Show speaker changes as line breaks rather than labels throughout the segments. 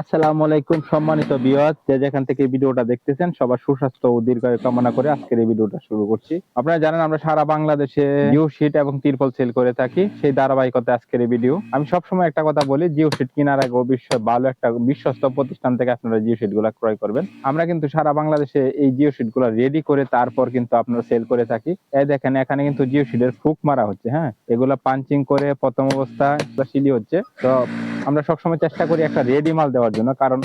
আসসালামু আলাইকুম সম্মানিত বিয়াস যে যেখান থেকে ভিডিওটা দেখতেছেন, সবার সুস্বাস্থ্য ও দীর্ঘায়ু কামনা করে আজকের এই ভিডিওটা শুরু করছি। আপনারা জানেন আমরা সারা বাংলাদেশে জিও শিট এবং তিরপল সেল করে থাকি, সেই ধারাবাহিকতা আজকের এই ভিডিও। আমি সবসময় একটা কথা বলি, জিও শিট কেনার আগে অবশ্যই ভালো একটা বিশ্বস্ত প্রতিষ্ঠান থেকে আপনারা জিও শিটগুলা ক্রয় করবেন। আমরা কিন্তু সারা বাংলাদেশে এই জিও শিটগুলা রেডি করে তারপর কিন্তু আপনারা সেল করে থাকি। এই দেখেন, এখানে কিন্তু জিও শিটের ফুক মারা হচ্ছে হ্যাঁ? এগুলা পাঞ্চিং করে প্রথম অবস্থা সিলি হচ্ছে। তো আমরা সবসময় চেষ্টা করি একটা রেডি মাল দেওয়ার জন্য, কারণ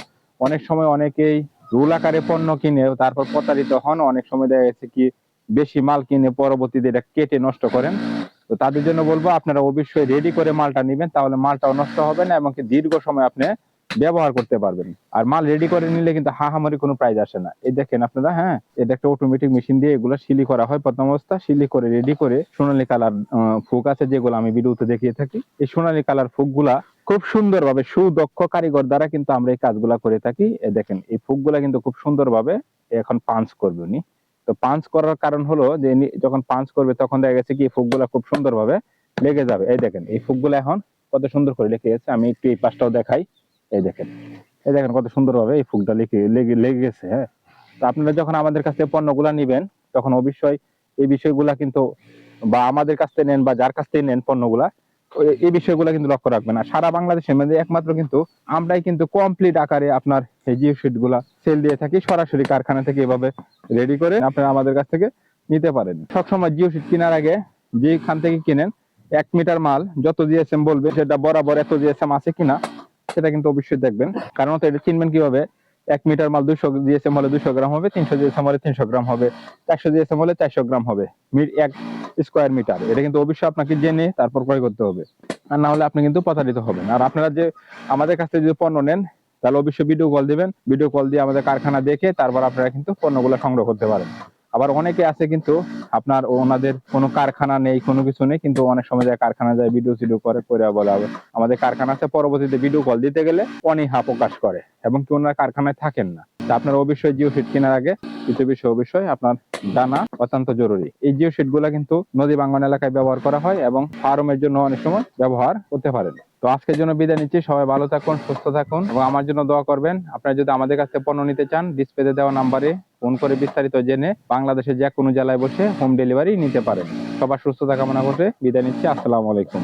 অনেক সময় অনেকেই রুল আকারে পণ্য কিনে, তারপর প্রতারিত হন। অনেক সময় দেখা গেছে কি, বেশি মাল কিনে পরবর্তীতে এটা কেটে নষ্ট করেন। তো তাদের জন্য বলব, আপনারা অবশ্যই রেডি করে মালটা নেবেন, তাহলে মালটাও নষ্ট হবে না এবং দীর্ঘ সময় আপনি ব্যবহার করতে পারবেন। আর মাল রেডি করে নিলে কিন্তু হাহামারি কোনো প্রাইজ আসে না। এই দেখেন আপনারা হ্যাঁ এটা একটা অটোমেটিক মেশিন দিয়ে এগুলো শিলি করা হয় প্রথম অবস্থা। শিলি করে রেডি করে সোনালী কালার ফুক আছে, যেগুলো আমি ভিডিওতে দেখিয়ে থাকি। এই সোনালী কালার ফুকগুলা খুব সুন্দরভাবে সুদক্ষ কারিগর দ্বারা কিন্তু আমরা এই কাজগুলা করে থাকি। দেখেন, এই ফুকগুলা কিন্তু খুব সুন্দরভাবে এখন পাঞ্চ করবে উনি। তো পাঞ্চ করার কারণ হলো যে যখন পাঞ্চ করবে তখন দেখা গেছে কি ফুকগুলা খুব সুন্দরভাবে লেগে যাবে। এই দেখেন, এই ফুকগুলা এখন কত সুন্দর করে লেগে গেছে। আমি একটু এই পাশটাও দেখাই। এই দেখেন এই দেখেন কত সুন্দরভাবে এই ফুকটা লেগে লেগে লেগে গেছে হ্যাঁ। তো আপনারা যখন আমাদের কাছ থেকে পণ্যগুলা নিবেন, তখন অবশ্যই এই বিষয়গুলা কিন্তু বা আমাদের কাছ থেকে নেন বা যার কাছ থেকে নেন পণ্যগুলা এই বিষয়গুলো কিন্তু লক্ষ্য রাখবেন। আর সারা বাংলাদেশের মধ্যে একমাত্র কিন্তু আমরাই কিন্তু কমপ্লিট আকারে আপনার এই জিও শিট সেল দিয়ে থাকি, সরাসরি কারখানা থেকে এভাবে রেডি করে আপনারা আমাদের কাছ থেকে নিতে পারেন। সবসময় জিও শিট কেনার আগে যেখান থেকে কিনেন, এক মিটার মাল যত জিএসএম বলবে, সেটা বরাবর এত জিএসএম আছে কিনা, সেটা কিন্তু অবশ্যই দেখবেন। কারণ এটা চিনবেন কীভাবে? এক মিটার মাল দুশো জিএসএম হলে দুশো গ্রাম হবে, তিনশো জিএসএম হলে তিনশো গ্রাম হবে, চারশো জিএসএম হলে চারশো গ্রাম হবে এক স্কোয়ার মিটার এটা কিন্তু অবশ্যই আপনাকে জেনে তারপর ক্রয় করতে হবে। আর না হলে আপনি কিন্তু প্রতারিত হবেন। আর আপনারা যে আমাদের কাছ থেকে যদি পণ্য নেন, তাহলে অবশ্যই ভিডিও কল দিবেন। ভিডিও কল দিয়ে আমাদের কারখানা দেখে তারপর আপনারা কিন্তু পণ্যগুলো সংগ্রহ করতে পারেন। আবার অনেকে আছে কিন্তু আপনার ওনাদের কোনো কারখানা নেই, কোনো কিছু নেই, কিন্তু অনেক সময় যায় কারখানা যায় ভিডিও সিডিও করে করে বলে আমাদের কারখানা আছে, পরবর্তীতে ভিডিও কল দিতে গেলে অনীহা প্রকাশ করে এবং কি ওনারা কারখানায় থাকেন না। তা আপনার অবশ্যই জিও সিট কেনার আগে কিছু বিষয় অবশ্যই আপনার জানা অত্যন্ত জরুরি। এই জিও শিটগুলা কিন্তু নদী বাঙ্গন এলাকায় ব্যবহার করা হয় এবং ফার্মের জন্য অনেক সময় ব্যবহার করতে পারেন তো আজকের জন্য বিদায় নিচ্ছি। সবাই ভালো থাকুন, সুস্থ থাকুন এবং আমার জন্য দোয়া করবেন। আপনারা যদি আমাদের কাছে পণ্য নিতে চান, ডিসপ্লেতে দেওয়া নাম্বারে ফোন করে বিস্তারিত জেনে বাংলাদেশের যে কোনো জেলায় বসে হোম ডেলিভারি নিতে পারেন। সবার সুস্থতা কামনা করে বিদায় নিচ্ছি। আসসালামু আলাইকুম।